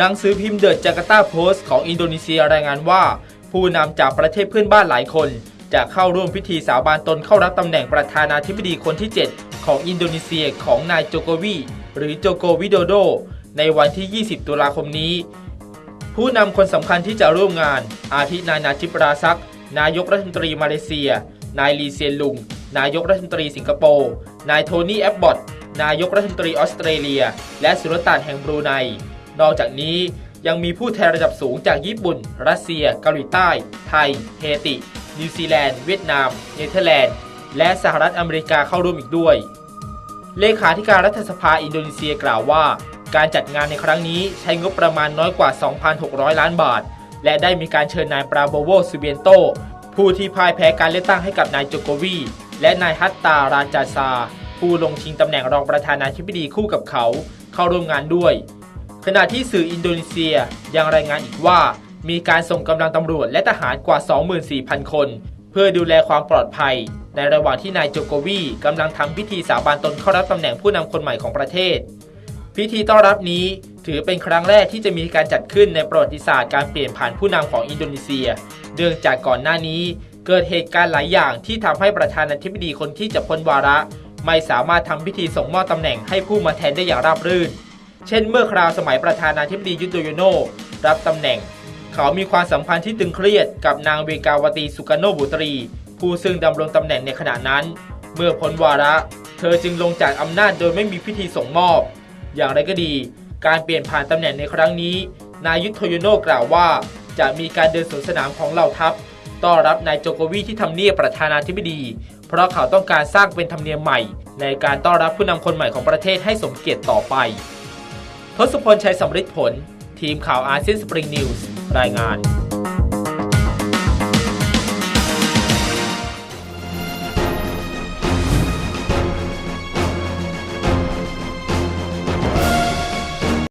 หนังสือพิมพ์เดอะจาการ์ตาโพสต์ของอินโดนีเซียรายงานว่า ผู้นำจากประเทศเพื่อนบ้านหลายคน จะเข้าร่วมพิธีสาบานตนเข้ารับตำแหน่งประธานาธิบดีคนที่ 7 ของอินโดนีเซียของนายโจโกวีหรือโจโกวิโดโด ในวันที่ 20 ตุลาคมนี้ ผู้นำคนสำคัญที่จะร่วมงาน อาทินายนาจิปราซัก นายกรัฐมนตรีมาเลเซีย นายลีเซียนลุง นายกรัฐมนตรีสิงคโปร์ นายโทนี่แอบบอตนายกรัฐมนตรีออสเตรเลีย และสุลต่านแห่งบรูไน นอกจากนี้ยังมีผู้แทนระดับสูงจากญี่ปุ่น รัสเซีย เกาหลีใต้ ไทย เฮติ นิวซีแลนด์ เวียดนาม เนเธอร์แลนด์ และสหรัฐอเมริกาเข้าร่วมอีกด้วย เลขาธิการรัฐสภาอินโดนีเซียกล่าวว่า การจัดงานในครั้งนี้ใช้งบประมาณน้อยกว่า 2,600 ล้านบาท และได้มีการเชิญนายปราโบโวซูเบียนโต ผู้ที่พ่ายแพ้การเลือกตั้งให้กับนายโจโกวี และนายฮัตตาราจาซา ผู้ลงชิงตำแหน่งรองประธานาธิบดีคู่กับเขา เข้าร่วมงานด้วย ขณะที่สื่ออินโดนีเซียยังรายงานอีกว่า มีการส่งกำลังตำรวจและทหารกว่า 24,000 คน เพื่อดูแลความปลอดภัย ในระหว่างที่นายโจโกวีกำลังทำพิธีสาบานตนเข้ารับตำแหน่งผู้นำคนใหม่ของประเทศ พิธีต้อนรับนี้ถือเป็นครั้งแรกที่จะมีการจัดขึ้นในประวัติศาสตร์การเปลี่ยนผ่านผู้นำของอินโดนีเซีย เนื่องจากก่อนหน้านี้ เกิดเหตุการณ์หลายอย่างที่ทำให้ประธานาธิบดีคนที่จะพ้นวาระ ไม่สามารถทำพิธีส่งมอบตำแหน่งให้ผู้มาแทนได้อย่างราบรื่น เช่นเมื่อคราวสมัยประธานาธิบดียุโดโยโนรับตำแหน่ง เขามีความสัมพันธ์ที่ตึงเครียดกับนางเวกาวตีสุกาโนบุตรี ผู้ซึ่งดำรงตำแหน่งในขณะนั้น เมื่อพ้นวาระ เธอจึงลงจากอำนาจโดยไม่มีพิธีส่งมอบ อย่างไรก็ดี การเปลี่ยนผ่านตำแหน่งในครั้งนี้ นายุทโทโยโนกล่าวว่า จะมีการเดินสวนสนามของเหล่าทัพต้อนรับนายโจโกวีที่ทำเนียบประธานาธิบดี เพราะเขาต้องการสร้างเป็นธรรมเนียมใหม่ ในการต้อนรับผู้นำคนใหม่ของประเทศให้สมเกียรติต่อไป ทศพลชัยสำริดผล ทีมข่าวอาเซียนสปริงนิวส์รายงาน